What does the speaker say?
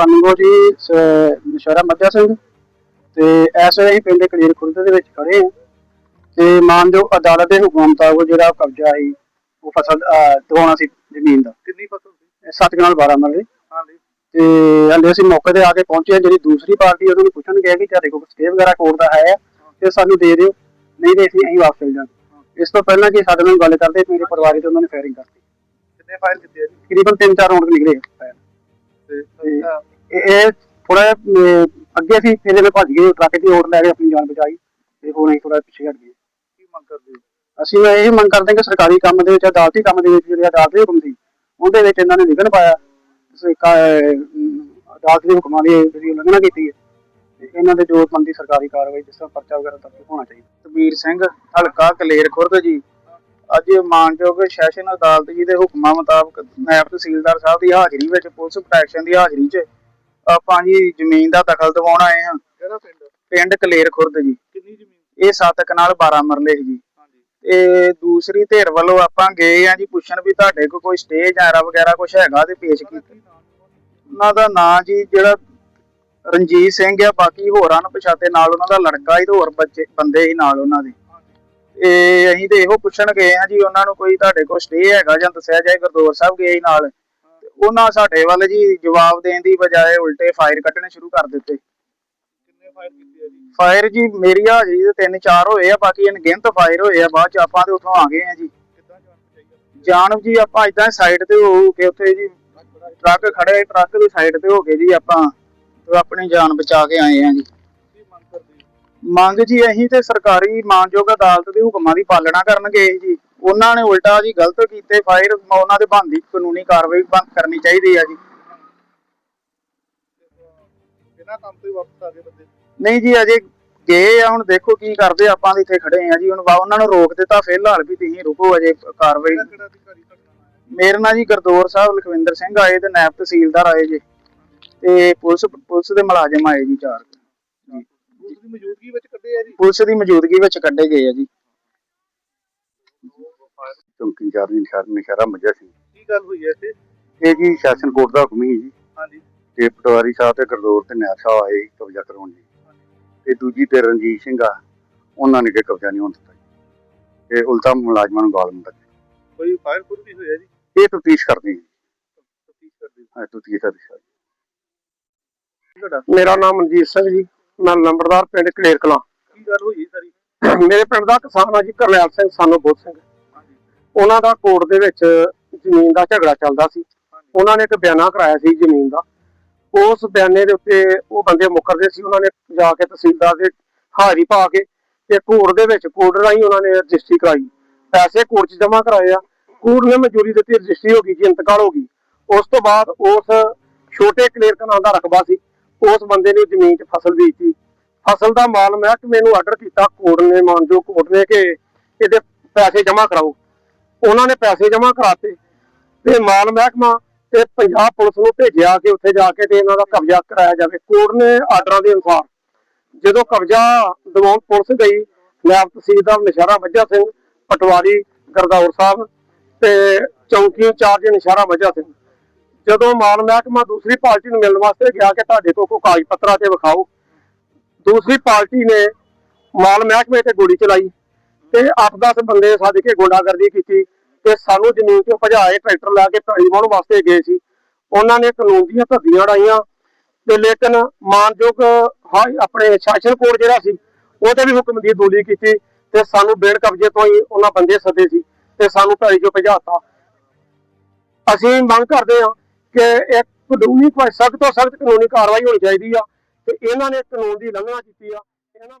ਕਾਨੂੰਗੋ ਜੀ ਨਸ਼ਹਿਰਾ ਮੱਧਿਆ ਸਿੰਘ ਤੇ ਇਸ ਵੇਲੇ ਅਸੀਂ ਪਿੰਡ ਕਲੀਰ ਖੁਰਦ ਦੇ ਵਿੱਚ ਖੜੇ ਹਾਂ ਤੇ ਮਾਨਯੋਗ ਅਦਾਲਤ ਦੇ ਹੁਕਮ ਮੁਤਾਬਕ ਜਿਹੜਾ ਕਬਜ਼ਾ ਸੀ ਉਹ ਫਸਲ ਦਿਵਾਉਣਾ ਸੀ ਜ਼ਮੀਨ ਦਾ। ਕਿੰਨੀ ਫਸਲ ਸੀ? ਸੱਤ ਕਨਾਲ 12 ਮਰਲੇ ਹਾਂਜੀ ਤੇ ਹਲੇ ਅਸੀਂ ਮੌਕੇ ਤੇ ਆ ਕੇ ਪਹੁੰਚੇ ਹਾਂ ਜਿਹੜੀ ਦੂਸਰੀ ਪਾਰਟੀ ਉਹਨਾਂ ਨੂੰ ਪੁੱਛਣ ਗਿਆ ਕਿ ਤੁਹਾਡੇ ਕੋਲ ਸਟੇ ਵਗੈਰਾ ਕੋਰਟ ਦਾ ਹੈ ਤੇ ਸਾਨੂੰ ਦੇ ਦਿਓ। ਨਹੀਂ ਤੇ ਅਸੀਂ ਅਸੀਂ ਵਾਪਸ ਚਲ ਜਾਵਾਂਗੇ। ਇਸ ਤੋਂ ਪਹਿਲਾਂ ਕਿ ਸਾਡੇ ਨਾਲ ਗੱਲ ਕਰਦੇ ਮੇਰੇ ਪਰਿਵਾਰ ਤੇ ਉਹਨਾਂ ਨੇ ਫਾਇਰਿੰਗ ਕਰਤੀ। ਕਿੰਨੇ ਫਾਇਰ ਕੀਤੇ ਆ ਜੀ? ਤਕਰੀਬਨ 3-4 ਰਾਉਂਡ ਨਿਕਲੇ। ਤੇ ਇਹ ਥੋੜਾ ਅੱਗੇ ਸੀ ਫਿਰ ਇਹਨੇ ਭੱਜ ਗਏ ਟਰੱਕ ਦੀ ਓਟ ਲੈ ਕੇ ਆਪਣੀ ਜਾਨ ਬਚਾਈ ਤੇ ਹੁਣ ਅਸੀਂ ਥੋੜਾ ਪਿੱਛੇ ਹਟ ਗਏ। ਕੀ ਮੰਗ ਕਰਦੇ ਹੋ? ਅਸੀਂ ਇਹ ਮੰਗ ਕਰਦੇ ਕਿ ਸਰਕਾਰੀ ਕੰਮ ਦੇ ਵਿੱਚ ਅਦਾਲਤੀ ਕੰਮ ਦੇ ਵਿੱਚ ਜਿਹੜੇ ਅਦਾਲਤ ਦੇ ਹੁਕਮ ਸੀ ਉਹਦੇ ਵਿੱਚ ਇਹਨਾਂ ਨੇ ਵਿਘਨ ਪਾਇਆ। ਅਦਾਲਤ ਦੇ ਹੁਕਮਾਂ ਦੀ ਜਿਹੜੀ ਉਲੰਘਣਾ ਕੀਤੀ ਹੈ। ਤੇ ਇਹਨਾਂ ਦੇ ਜੋ ਬੰਦੀ ਸਰਕਾਰੀ ਕਾਰਵਾਈ ਜਿਸ ਤਰ੍ਹਾਂ ਪਰਚਾ ਵਗੈਰਾ ਦਰਜ ਹੋਣਾ ਚਾਹੀਦਾ। ਤਬੀਰ ਸਿੰਘ ਹਲਕਾ ਕਲੇਰ ਖੁਰਦ ਜੀ ਅੱਜ ਮਾਨਯੋਗ ਸੈਸ਼ਨ ਅਦਾਲਤ ਜੀ ਦੇ ਹੁਕਮਾਂ ਮੁਤਾਬਕ ਨਾਇਬ ਤਹਿਸੀਲਦਾਰ ਸਾਹਿਬ ਦੀ ਹਾਜ਼ਰੀ ਵਿੱਚ ਪੁਲਿਸ ਪ੍ਰੋਟੈਕਸ਼ਨ ਦੀ ਹਾਜ਼ਰੀ 'ਚ ਆਪਾਂ ਜੀ ਜ਼ਮੀਨ ਦਾ ਦਖਲ ਦਿਵਾਉਣ ਆਏ ਹਾਂ। ਕਿਹੜਾ ਪਿੰਡ? ਪਿੰਡ ਕਲੇਰ ਖੁਰਦ ਜੀ। ਕਿੰਨੀ ਜ਼ਮੀਨ? ਇਹ ਸੱਤ ਕਨਾਲ 12 ਮਰਲੇ ਜੀ। ਹਾਂਜੀ। ਤੇ ਦੂਸਰੀ ਧਿਰ ਵੱਲੋਂ ਆਪਾਂ ਗਏ ਆ ਜੀ ਪੁੱਛਣ ਵੀ ਤੁਹਾਡੇ ਕੋਲ ਕੋਈ ਸਟੇਜ ਆਰਾ ਵਗੈਰਾ ਕੁਝ ਹੈਗਾ ਤੇ ਪੇਸ਼ ਕੀਤਾ ਉਹਨਾਂ ਦਾ ਨਾਂ ਜੀ ਜਿਹੜਾ ਰਣਜੀਤ ਸਿੰਘ ਆ ਬਾਕੀ ਹੋਰਾਂ ਨੂੰ ਪਛਾਤੇ ਨਾਲ ਉਹਨਾਂ ਦਾ ਲੜਕਾ ਹੀ ਤੇ ਹੋਰ ਬੱਚੇ ਬੰਦੇ ਹੀ ਨਾਲ ਉਹਨਾਂ ਦੇ। ਤੇ ਅਸੀਂ ਤੇ ਇਹੋ ਪੁੱਛਣ ਗਏ ਆ ਜੀ ਉਹਨਾਂ ਨੂੰ ਕੋਈ ਤੁਹਾਡੇ ਕੋਲ ਸਟੇ ਹੈਗਾ ਜਾਂ ਦੱਸਿਆ ਜਾਏ ਗੁਰਦੁਆਰਾ ਸਾਹਿਬ ਗਏ ਨਾਲ। ਉਹਨਾਂ ਸਾਡੇ ਵੱਲ ਜੀ ਜਵਾਬ ਦੇਣ ਦੀ ਬਜਾਏ ਉਲਟੇ ਫਾਇਰ ਕੱਢਣੇ ਸ਼ੁਰੂ ਕਰ ਦਿੱਤੇ। ਕਿੰਨੇ ਫਾਇਰ ਕੀਤੇ ਆ ਜੀ? ਫਾਇਰ ਜੀ ਮੇਰੀ ਹਾਜ਼ਰੀ ਦੇ ਤਿੰਨ ਚਾਰ ਹੋਏ ਆ ਬਾਕੀ ਅਣਗਿਣਤ ਫਾਇਰ ਹੋਏ ਆ ਬਾਅਦ ਚ ਆਪਾਂ ਤੇ ਉੱਥੋਂ ਆ ਗਏ ਆ ਜੀ। ਕਿੱਦਾਂ ਜਾਣ ਬਚਾਈ ਜਾਨ ਜੀ ਆਪਾਂ ਇਦਾਂ ਸਾਈਡ ਤੇ ਹੋ ਕੇ ਉੱਥੇ ਜੀ ਟਰੱਕ ਖੜੇ ਟਰੱਕ ਦੀ ਸਾਈਡ ਤੇ ਹੋ ਕੇ ਜੀ ਆਪਾਂ ਤੇ ਆਪਣੀ ਜਾਨ ਬਚਾ ਕੇ ਆਏ ਆ ਜੀ। ਮੰਗ ਜੀ ਅਸੀਂ ਤੇ ਸਰਕਾਰੀ ਮਾਨਯੋਗ ਅਦਾਲਤ ਦੇ ਹੁਕਮਾਂ ਦੀ ਪਾਲਣਾ ਕਰਨ ਗਏ ਜੀ। ਉਹਨਾਂ ਨੇ ਉਲਟਾ ਜੀ ਗਲਤ ਕੀਤੇ ਫਾਇਰ ਉਹਨਾਂ ਦੇ ਬੰਦੀ ਕਾਨੂੰਨੀ ਕਾਰਵਾਈ ਬੰਦ ਕਰਨੀ ਚਾਹੀਦੀ ਆ ਜੀ। ਬਿਨਾਂ ਕੰਮ ਤੋਂ ਹੀ ਵਾਪਸ ਆ ਗਏ ਬੰਦੇ। ਨਹੀਂ ਜੀ ਅਜੇ ਗਏ ਆ ਹੁਣ ਦੇਖੋ ਕੀ ਕਰਦੇ ਆਪਾਂ ਇੱਥੇ ਖੜੇ ਆ ਜੀ। ਹੁਣ ਉਹਨਾਂ ਨੂੰ ਰੋਕ ਦਿੱਤਾ ਫਿਲਹਾਲ ਵੀ ਤੁਸੀਂ ਰੁਕੋ ਅਜੇ ਕਾਰਵਾਈ। ਮੇਰੇ ਨਾਲ ਜੀ ਗਰਦੌਰ ਸਾਹਿਬ ਲਖਵਿੰਦਰ ਸਿੰਘ ਆਏ ਤੇ ਨਾਇਬ ਤਹਿਸੀਲਦਾਰ ਆਏ ਜੀ। ਤੇ ਪੁਲਿਸ ਪੁਲਿਸ ਦੇ ਮੁਲਾਜ਼ਮ ਆਏ ਜੀ ਚਾਰ। ਉਸ ਦੀ ਮੌਜੂਦਗੀ ਵਿੱਚ ਕੱਢੇ ਆ ਜੀ? ਪੁਲਿਸ ਦੀ ਮੌਜੂਦਗੀ ਵਿੱਚ ਕੱਢੇ ਗਏ ਆ ਜੀ। ਚੌਂਕੀ ਇੰਚਾਰਜ ਨਿਸ਼ਾਰ ਨਿਸ਼ਾਰਾ ਮੱਝਾ ਸੀ। ਕੀ ਗੱਲ ਹੋਈ ਹੈ ਇੱਥੇ? ਇਹ ਜੀ ਸੈਸ਼ਨ ਕੋਰਟ ਦਾ ਹੁਕਮ ਹੀ ਜੀ। ਹਾਂਜੀ। ਤੇ ਪਟਵਾਰੀ ਸਾਹਿਬ ਤੇ ਗਰਦੌਰ ਤੇ ਨਾਇਬ ਸਾਹਿਬ ਆਏ ਕਬਜ਼ਾ ਕਰਾਉਣ ਜੀ ਤੇ ਦੂਜੀ ਤੇ ਰਣਜੀਤ ਸਿੰਘ ਆ ਉਹਨਾਂ ਨੇ ਕਿ ਕਬਜ਼ਾ ਨਹੀਂ ਹੋਣ ਦਿੱਤਾ ਜੀ। ਤੇ ਉਲਟਾ ਮੁਲਾਜ਼ਮਾਂ ਨੂੰ ਗਾਲ ਮੰਦਾ ਕੋਈ ਫਾਇਰ ਫੁਰ ਵੀ ਹੋਇਆ ਜੀ? ਇਹ ਤਫਤੀਸ਼ ਕਰਦੇ ਜੀ। ਤਫਤੀਸ਼ ਕਰਦੇ ਹਾਂ ਤਫਤੀਸ਼ ਜੀ। ਮੇਰਾ ਨਾਮ ਮਨਜੀਤ ਸਿੰਘ ਜੀ। ਮੈਂ ਲੰਬੜਦਾਰ ਪਿੰਡ ਕਲੇਰ ਕਲਾਂ ਕੀ ਗੱਲ ਹੋਈ ਸਾਰੀ? ਮੇਰੇ ਪਿੰਡ ਦਾ ਕਿਸਾਨ ਆ ਜੀ ਕਰਨੈਲ ਸਿੰਘ ਸਾਨੂੰ ਬੋਧ ਸਿੰਘ। ਉਹਨਾਂ ਦਾ ਕੋਰਟ ਦੇ ਵਿੱਚ ਜ਼ਮੀਨ ਦਾ ਝਗੜਾ ਚੱਲਦਾ ਸੀ। ਉਹਨਾਂ ਨੇ ਇੱਕ ਬਿਆਨਾ ਕਰਾਇਆ ਸੀ ਜ਼ਮੀਨ ਦਾ। ਉਸ ਬਿਆਨੇ ਦੇ ਉੱਤੇ ਉਹ ਬੰਦੇ ਮੁਕਰਦੇ ਸੀ। ਉਹਨਾਂ ਨੇ ਜਾ ਕੇ ਤਹਿਸੀਲਦਾਰ ਦੇ ਹਾਜ਼ਰੀ ਪਾ ਕੇ ਤੇ ਕੋਰਟ ਦੇ ਵਿੱਚ ਕੋਰਟ ਰਾਹੀਂ ਉਹਨਾਂ ਨੇ ਰਜਿਸਟਰੀ ਕਰਾਈ। ਪੈਸੇ ਕੋਰਟ 'ਚ ਜਮ੍ਹਾਂ ਕਰਾਏ ਆ। ਕੋਰਟ ਨੇ ਮਨਜ਼ੂਰੀ ਦਿੱਤੀ, ਰਜਿਸਟਰੀ ਹੋ ਗਈ ਜੀ, ਇੰਤਕਾਲ ਹੋ ਗਈ। ਉਸ ਤੋਂ ਬਾਅਦ ਉਸ ਛੋਟੇ ਕਲੇਰਕ ਨਾਂ ਦਾ ਰਕਬਾ ਸੀ। ਉਸ ਬੰਦੇ ਨੇ ਜ਼ਮੀਨ 'ਚ ਫਸਲ ਬੀਜਤੀ ਫਸਲ ਦਾ ਮਾਲ ਮਹਿਕਮੇ ਨੂੰ ਆਰਡਰ ਕੀਤਾ। ਕੋਰਟ ਨੇ ਮਾਨਜੋ ਕੋਰਟ ਨੇ ਕਿ ਇਹਦੇ ਪੈਸੇ ਜਮ੍ਹਾਂ ਕਰਾਓ। ਉਹਨਾਂ ਨੇ ਪੈਸੇ ਜਮ੍ਹਾਂ ਕਰਾਤੇ ਤੇ ਮਾਲ ਮਹਿਕਮਾ ਤੇ ਪੰਜਾਬ ਪੁਲਿਸ ਨੂੰ ਭੇਜਿਆ ਕਿ ਉੱਥੇ ਜਾ ਕੇ ਤੇ ਇਹਨਾਂ ਦਾ ਕਬਜ਼ਾ ਕਰਾਇਆ ਜਾਵੇ। ਕੋਰਟ ਨੇ ਆਰਡਰਾਂ ਦੇ ਅਨੁਸਾਰ ਜਦੋਂ ਕਬਜ਼ਾ ਦਿਵਾਉਣ ਪੁਲਿਸ ਗਈ ਨਾਇਬ ਤਹਿਸੀਲਦਾਰ ਨਿਸ਼ਾਰਾ ਮੱਝਾ ਸਿੰਘ, ਪਟਵਾਰੀ ਗਰਦੌਰ ਸਾਹਿਬ ਤੇ ਚੌਂਕੀ ਇੰਚਾਰਜ ਨਿਸ਼ਾਰਾ ਮੱਝਾ ਸਿੰਘ। ਜਦੋਂ ਮਾਲ ਮਹਿਕਮਾ ਦੂਸਰੀ ਪਾਰਟੀ ਨੂੰ ਮਿਲਣ ਵਾਸਤੇ ਗਿਆ ਕਿ ਤੁਹਾਡੇ ਕੋਲ ਕੋਈ ਕਾਗਜ਼ ਪੱਤਰਾਂ ਤੇ ਵਿਖਾਓ, ਦੂਸਰੀ ਪਾਰਟੀ ਨੇ ਮਾਲ ਮਹਿਕਮੇ ਤੇ ਗੋਲੀ ਚਲਾਈ। ਤੇ 8-10 ਬੰਦੇ ਸੱਦ ਕੇ ਗੁੰਡਾਗਰਦੀ ਕੀਤੀ ਤੇ ਸਾਨੂੰ ਜ਼ਮੀਨ ਤੋਂ ਭਜਾਏ ਟਰੈਕਟਰ ਲਾ ਕੇ ਪੈਲੀ ਵਾਹੁਣ ਵਾਸਤੇ ਗਏ ਸੀ। ਉਹਨਾਂ ਨੇ ਕਾਨੂੰਨ ਦੀਆਂ ਧੱਦੀਆਂ ਉਡਾਈਆਂ ਤੇ ਲੇਕਿਨ ਮਾਨਯੋਗ ਆਪਣੇ ਸ਼ਾਸਨ ਕੋਰਟ ਜਿਹੜਾ ਸੀ, ਉਹਦੇ ਵੀ ਹੁਕਮ ਦੀ ਦੋਲੀ ਕੀਤੀ ਤੇ ਸਾਨੂੰ ਬੇੜ ਕਬਜ਼ੇ ਤੋਂ ਹੀ ਉਹਨਾਂ ਬੰਦੇ ਸੱਦੇ ਸੀ ਤੇ ਸਾਨੂੰ ਪੈਲੀ ਚੋਂ ਭਜਾਤਾ। ਅਸੀਂ ਮੰਗ ਕਰਦੇ ਹਾਂ ਕਿ ਇੱਕ ਕਾਨੂੰਨੀ ਸਖਤ ਤੋਂ ਸਖਤ ਕਾਨੂੰਨੀ ਕਾਰਵਾਈ ਹੋਣੀ ਚਾਹੀਦੀ ਆ ਤੇ ਇਹਨਾਂ ਨੇ ਕਾਨੂੰਨ ਦੀ ਉਲੰਘਣਾ ਕੀਤੀ ਆ। ਇਹਨਾਂ